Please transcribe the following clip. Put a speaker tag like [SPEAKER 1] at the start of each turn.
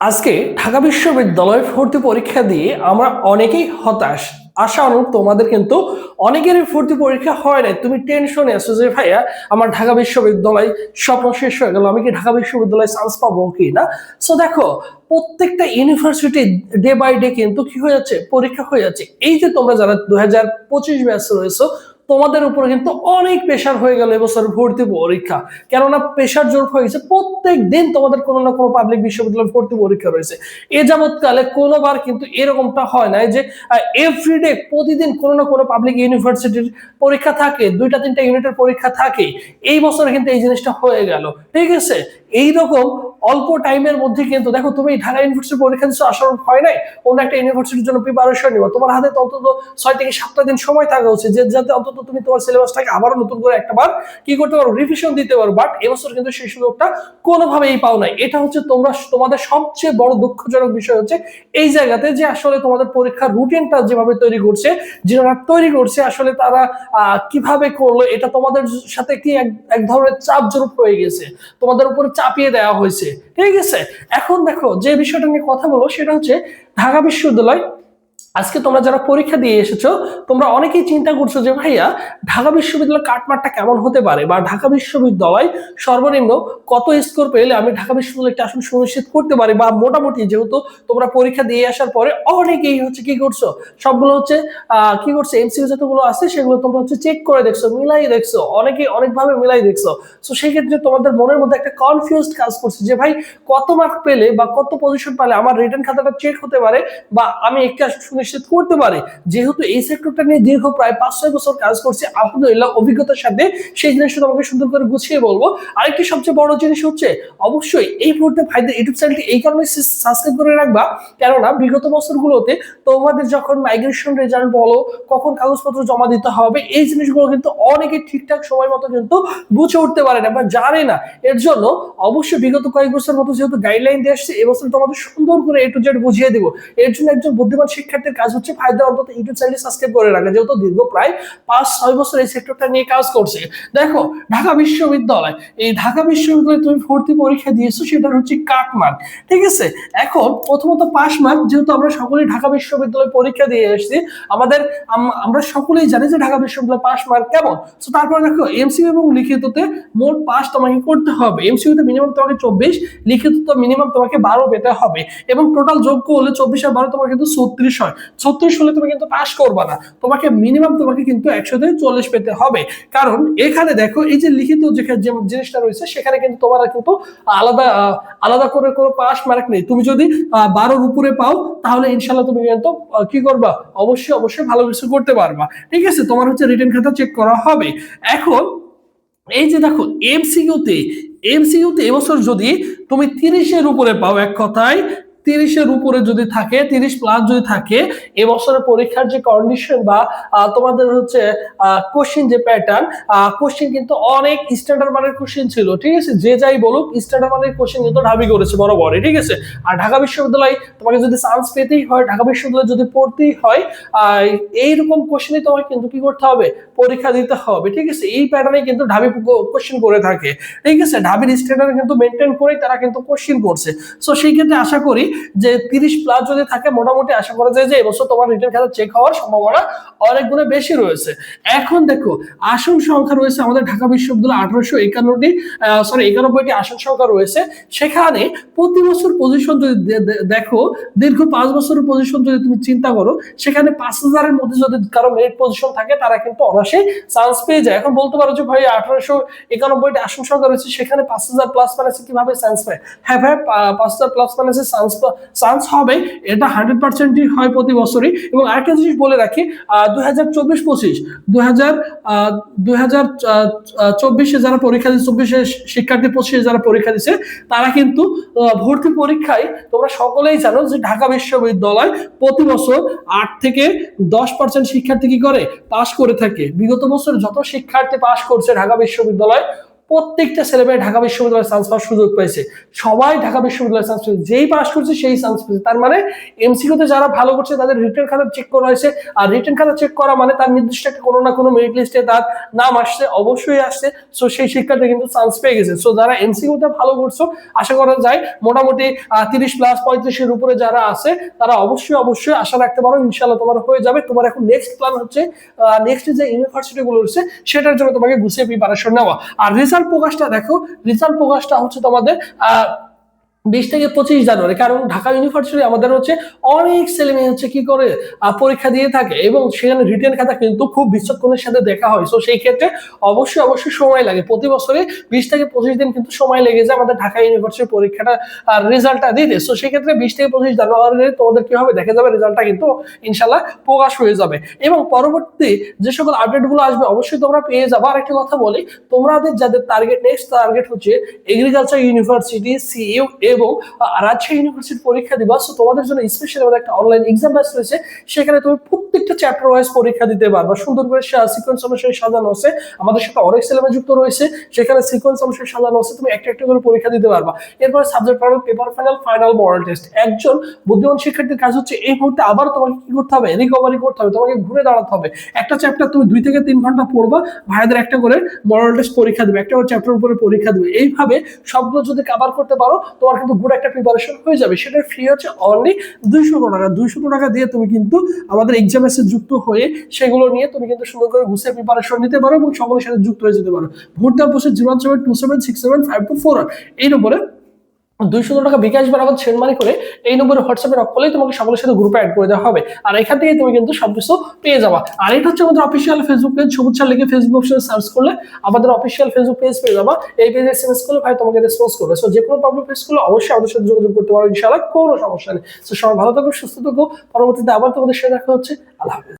[SPEAKER 1] আজকে ঢাকা বিশ্ববিদ্যালয় ভর্তি পরীক্ষা দিয়ে আমরা অনেকেই হতাশ। আশা অনুরূপ তোমাদের কিন্তু অনেকেরই ভর্তি পরীক্ষা হয় নাই। তুমি টেনশনে আছো যে, ভাইয়া, আমার ঢাকা বিশ্ববিদ্যালয় স্বপ্ন শেষ হয়ে গেল, আমি কি ঢাকা বিশ্ববিদ্যালয়ে চান্স পাবো কি না? সো দেখো, প্রত্যেকটা ইউনিভার্সিটি ডে বাই ডে কিন্তু কি হয়ে যাচ্ছে? পরীক্ষা হয়ে যাচ্ছে। এই যে তোমরা যারা দু হাজার পঁচিশ ব্যাচ রয়েছে তোমাদের উপরে কিন্তু অনেক প্রেশার হয়ে গেল এবছর ভর্তি পরীক্ষা। কেননা প্রেশার জোর হয়ে গেছে, প্রত্যেক দিন তোমাদের কোনো না কোনো পাবলিক বিশ্ববিদ্যালয় ভর্তি পরীক্ষা রয়েছে। এ যাবৎকালে কোনোবার কিন্তু এরকমটা হয় না যে এভরিডে প্রতিদিন কোনো না কোনো পাবলিক ইউনিভার্সিটির পরীক্ষা থাকে, দুইটা তিনটা ইউনিটের পরীক্ষা থাকে এই বছরে কিন্তু এই জিনিসটা হয়ে গেল। ঠিক আছে? এইরকম অল্প টাইমের মধ্যে কিন্তু, দেখো তুমি ঢাকা ইউনিভার্সিটির পরীক্ষা দিচ্ছ আসার হয় নাই, অন্য একটা ইউনিভার্সিটির জন্য প্রিপারেশন নিবা। তোমার হাতে তো অন্তত ছয় থেকে সাতটা দিন সময় থাকা উচিত, যে যাতে অন্তত তুমি তোমার সিলেবাসটাকে আবারও নতুন করে একটা বার কি করতে পারো রিভিশন দিতে পারো বাট এবছর কিন্তু সেই সুযোগটা কোনোভাবেই পাও নাই। এটা হচ্ছে তোমরা তোমাদের সবচেয়ে বড় দুঃখজনক বিষয় হচ্ছে এই জায়গাতে যে আসলে তোমাদের পরীক্ষার রুটিনটা যেভাবে তৈরি করছে যারা তৈরি করছে, আসলে তারা কীভাবে করল, এটা তোমাদের সাথে কি এক ধরনের চাপ জরুপ হয়ে গেছে? তোমাদের উপরে চাপিয়ে দেওয়া হয়েছে। ঠিক আছে? এখন দেখো যে বিষয়টা নিয়ে কথা বলব সেটা হচ্ছে ঢাকা বিশ্ববিদ্যালয় আজকে তোমরা যারা পরীক্ষা দিয়ে এসেছ, তোমরা অনেকেই চিন্তা করছ যে, ভাইয়া, ঢাকা বিশ্ববিদ্যালয় কাটমারটা কেমন হতে পারে? বা ঢাকা বিশ্ববিদ্যালয় সর্বনিম্ন কত স্কোর পেলে আমি ঢাকা বিশ্ববিদ্যালয় একটা আসন সুনিশ্চিত করতে পারি? বা মোটামুটি যেহেতু তোমরা পরীক্ষা দিয়ে আসার পরে অনেকেই হচ্ছে কি করছ? সবগুলো হচ্ছে কি করছে? এমসিউ যতগুলো আছে, সেগুলো তোমরা হচ্ছে চেক করে দেখছ, মিলাই দেখছ, অনেকে অনেকভাবে মিলাই দেখছ। তো সেই ক্ষেত্রে তোমাদের মনের মধ্যে একটা কনফিউজ কাজ করছে যে, ভাই, কত মার্ক পেলে বা কত পজিশন পেলে আমার রিটার্ন খাতাটা চেক হতে পারে? বা আমি একটা সুনিশ্চিত করতে পারি। যেহেতু এই সেক্টরটা নিয়ে দীর্ঘ প্রায় পাঁচ ছয় বছর কাজ করছি, আলহামদুলিল্লাহ অভিজ্ঞতার সাথে সেই জিনিসটা তোমাকে সুন্দর করে গুছিয়ে বলব। আরেকটি সবচেয়ে বড় জিনিস হচ্ছে, অবশ্যই এই মুহূর্তে ভাইদের ইউটিউব চ্যানেলটি এই কারণে সাবস্ক্রাইব করে রাখবা। কেননা বিগত বছরগুলোতে তোমাদের যখন মাইগ্রেশন রেজাল্ট বলো, কখন কাগজপত্র জমা দিতে হবে, এই জিনিসগুলো কিন্তু অনেকে ঠিকঠাক সময় মতো কিন্তু বুঝে উঠতে পারে না বা জানে না। এর জন্য অবশ্যই বিগত কয়েক বছর মতো যেহেতু গাইডলাইন দিয়ে আসছে, এবছর তোমাদের সুন্দর করে এ টু জেড বুঝিয়ে দেবো। এর জন্য একজন বুদ্ধিমান শিক্ষার্থীর কাজ হচ্ছে ফায়দা অন্তত ইউটিউব চ্যানেল সাবস্ক্রাইব করে রাখা, যেহেতু দীর্ঘ প্রায় পাঁচ, ছয় বছর এই সেক্টরটা নিয়ে কাজ করছে। দেখো, ঢাকা বিশ্ববিদ্যালয়, এই ঢাকা বিশ্ববিদ্যালয়ে তুমি ভর্তি পরীক্ষা দিয়েছ সেটা হচ্ছে কাট মার্ক ঠিক আছে? এখন প্রথমত পাস মার্ক যেহেতু আমরা সকলেই ঢাকা বিশ্ববিদ্যালয় পরীক্ষা দিয়ে এসেছি, আমাদের আমরা সকলেই জানি যে ঢাকা বিশ্ববিদ্যালয় পাস মার্ক কেমন। তো তারপর দেখো এমসিউ এবং লিখিততে মোট পাস তোমাকে করতে হবে। এমসিউতে মিনিমাম তোমাকে চব্বিশ লিখিত তো মিনিমাম তোমাকে বারো পেতে হবে। এবং টোটাল যোগ্য হলে চব্বিশ আর বারো তোমার কিন্তু ছত্রিশ হয়। ছত্রিশ হলে তুমি কিন্তু পাস করবা না। তোমাকে মিনিমাম তোমাকে কিন্তু একশোতে চল্লিশ পেতে হবে। কারণ এখানে দেখো, এই যে লিখিত যে জিনিসটা রয়েছে, সেখানে কিন্তু তোমার কিন্তু আলাদা আলাদা করে কোনো পাস মার্ক নেই। তুমি যদি বারোর উপরে পাও, তাহলে ইনশাল্লাহ তুমি কিন্তু কি করবা? অবশ্যই অবশ্যই ভালো কিছু করতে পারবা। ঠিক আছে? তোমার হচ্ছে রিটার্ন খাতা চেক করা হবে। এখন, এই যে দেখো এমসিইউতে এমসিইউতে এবছর যদি তুমি তিরিশের উপরে পাও, এক কথায় তিরিশের উপরে যদি থাকে তিরিশ প্লাস যদি থাকে এবছরের পরীক্ষার যে কন্ডিশন বা তোমাদের হচ্ছে কোশ্চিন যে প্যাটার্ন কোশ্চিন কিন্তু অনেক স্ট্যান্ডার্ড মানের কোশ্চিন ছিল ঠিক আছে? যে যাই বলুক স্ট্যান্ডার্ড মানের কোশ্চিন কিন্তু ঢাবি করেছে বরাবর ঠিক আছে? আর ঢাকা বিশ্ববিদ্যালয় তোমাকে যদি চান্স পেতেই হয় ঢাকা বিশ্ববিদ্যালয় যদি পড়তেই হয় আহ, এইরকম কোশ্চেনই তোমাকে কিন্তু কি করতে হবে? পরীক্ষা দিতে হবে ঠিক আছে? এই প্যাটার্নে কিন্তু ঢাবি কোশ্চেন করে থাকে ঠিক আছে? ঢাবির স্ট্যান্ডার্ড কিন্তু মেনটেন করেই তারা কিন্তু কোশ্চেন করছে। সো সেই ক্ষেত্রে আশা করি যে তিরিশ প্লাস যদি থাকে, মোটামুটি আশা করা যায় যে এবছর তোমার রিটার্ন খাতা চেক হওয়ার সম্ভাবনা অনেক গুণে বেশি রয়েছে। এখন দেখো, আসন সংখ্যা রয়েছে আমাদের ঢাকা বিশ্ববিদ্যালয় আঠারোশো একান্নটি সরি একানব্বইটি আসন সংখ্যা রয়েছে। সেখানে প্রতি বছর পজিশন যদি দেখো, দীর্ঘ পাঁচ বছরের পজিশন যদি তুমি চিন্তা করো, সেখানে পাঁচ হাজারের মধ্যে যদি কারও মেরিট পজিশন থাকে, তারা কিন্তু অনায়াসে চান্স পেয়ে যায়। এখন বলতে পারো যে ভাই, আঠারোশো একানব্বইটি আসন সংখ্যা রয়েছে, সেখানে পাঁচ হাজার প্লাস মানে কীভাবে চান্স পায়? হ্যাঁ ভাই পাঁচ হাজার প্লাস মানে চান্স চান্স হবে, এটা হান্ড্রেড পার্সেন্টই হয় প্রতি বছরই। এবং আরেকটা জিনিস বলে রাখি দুই হাজার চব্বিশ পঁচিশ দুই হাজার দুই হাজার চব্বিশে যারা পরীক্ষা দিচ্ছে, চব্বিশে শিক্ষার্থী পঁচিশে যারা পরীক্ষা দিচ্ছে, তারা কিন্তু ভর্তি পরীক্ষায় তোমরা সকলেই জানো যে ঢাকা বিশ্ববিদ্যালয় প্রতি বছর আট থেকে দশ পার্সেন্ট শিক্ষার্থী কি করে? পাশ করে থাকে। বিগত বছর যত শিক্ষার্থী পাশ করছে ঢাকা বিশ্ববিদ্যালয় প্রত্যেকটা ছেলেমেয়ে ঢাকা বিশ্ববিদ্যালয়ে চান্স পাওয়ার সুযোগ পেয়েছে। সবাই ঢাকা বিশ্ববিদ্যালয়ে চান্স পেয়েছে। যেই পাস করছে, সেই চান্স পেয়েছে। তার মানে এমসিকিউতে যারা ভালো করছে, তাদের রিটার্ন খাতা চেক করা হয়েছে। আর রিটার্ন খাতা চেক করা মানে তার নির্দিষ্ট একটা কোনো না কোনো মেরিট লিস্টে তার নাম আসছে, অবশ্যই আসছে। সো সেই শিক্ষার্থী কিন্তু চান্স পেয়ে গেছে। সো যারা এমসিকিউতে ভালো করছ, আশা করা যায় মোটামুটি তিরিশ প্লাস পঁয়ত্রিশের উপরে যারা আছে, তারা অবশ্যই অবশ্যই আশা রাখতে পারো। ইনশাল্লাহ তোমার হয়ে যাবে। তোমার এখন নেক্সট প্ল্যান হচ্ছে নেক্সট যে ইউনিভার্সিটি গুলো রয়েছে, সেটার জন্য তোমাকে গুছিয়ে প্রিপারেশন নেওয়া। আর রেজাল্ট প্রকাশটা দেখো রেজাল্ট প্রকাশটা হচ্ছে তোমাদের বিশ থেকে পঁচিশ জানুয়ারি, কারণ ঢাকা ইউনিভার্সিটি আমাদের হচ্ছে অনেক ছেলে মেয়ে হচ্ছে কি করে পরীক্ষা দিয়ে থাকে এবং সেখানে রিটার্ন খাতা কিন্তু খুব বিচক্ষণের সাথে দেখা হয়। তো সেই ক্ষেত্রে অবশ্যই অবশ্যই সময় লাগে। প্রতি বছরে বিশ থেকে পঁচিশ দিন কিন্তু সময় লেগে যায় আমাদের ঢাকা ইউনিভার্সিটির পরীক্ষাটা, আর রেজাল্টটা দিতে। সেই ক্ষেত্রে বিশ থেকে পঁচিশ জানুয়ারি তোমাদের কি হবে? দেখা যাবে রেজাল্টটা কিন্তু ইনশাল্লাহ প্রকাশ হয়ে যাবে। এবং পরবর্তী যে সকল আপডেটগুলো আসবে, অবশ্যই তোমরা পেয়ে যাব। আর একটা কথা বলি, তোমাদের যাদের টার্গেট নেক্সট টার্গেট হচ্ছে এগ্রিকালচার ইউনিভার্সিটি সিইউ এবং রাজশাহী ইউনিভার্সিটির পরীক্ষা দিবা। সো তোমাদের জন্য স্পেশালি আমাদের একটা অনলাইন এক্সাম ব্যাচ রয়েছে। সেখানে তুমি প্রত্যেকটা চ্যাপ্টার ওয়াইজ পরীক্ষা দিতে পারবা। সুন্দর করে সিকোয়েন্স অনুসারে সাজানো আছে। আমাদের সাথে অনেক সিলেবাস যুক্ত রয়েছে। সেখানে সিকোয়েন্স অনুসারে সাজানো আছে। তুমি একটা একটা করে পরীক্ষা দিতে পারবা। এরপরে subject final paper final final model test একজন বুদ্ধিমান শিক্ষার্থীর কাজ হচ্ছে, এই মুহূর্তে আবার তোমাকে কি করতে হবে? রিকভারি করতে হবে। তোমাকে ঘুরে দাঁড়াতে হবে। একটা চ্যাপ্টার তুমি দুই থেকে তিন ঘণ্টা পড়বা। ভাইদের একটা করে মরাল টেস্ট পরীক্ষা দিবে। একটা করে চ্যাপ্টার উপরে পরীক্ষা দিবে। এইভাবে সবগুলো যদি কভার করতে পারো, তোমার কিন্তু গুড একটা প্রিপারেশন হয়ে যাবে। সেটার ফি হচ্ছে অনলি দুইশো টাকা। দুইশো টাকা দিয়ে তুমি কিন্তু আমাদের এক্সামের সাথে যুক্ত হয়ে সেগুলো নিয়ে তুমি কিন্তু সুন্দর করে ঘুষে প্রিপারেশন নিতে পারো এবং সকলের সাথে যুক্ত হয়ে যেতে পারো। ভোট বসে zero one seven two seven six seven five two four এই নম্বরে দুইশো টাকা বিকাশ বারাবাদ সেন্ডমানি করে এই নম্বরে হোয়াটসঅ্যাপে নক করলেই তোমাকে সকলের সাথে গ্রুপে অ্যাড করে দেওয়া হবে। আর এখান থেকে তুমি কিন্তু সবকিছু পেয়ে যাবা। আর এটা হচ্ছে আমাদের অফিসিয়াল ফেসবুক পেজ সবুজ ছাড় লিখে ফেসবুক অপশনে সার্চ করলে আমাদের অফিসিয়াল ফেসবুক পেজ পেয়ে যাবা। এই পেজে এসএমএস করলে ভাই তোমাকে রেসপন্স করবে। সো যে কোনো প্রবলেম ফেস করলে অবশ্যই আমাদের সাথে যোগাযোগ করতে পারো। ইনশাআল্লাহ কোনো সমস্যা নেই। সো সবাই ভালো থাকো, সুস্থ থাকো। পরবর্তীতে আবার তোমাদের সাথে দেখা হচ্ছে। আল্লাহ হাফেজ।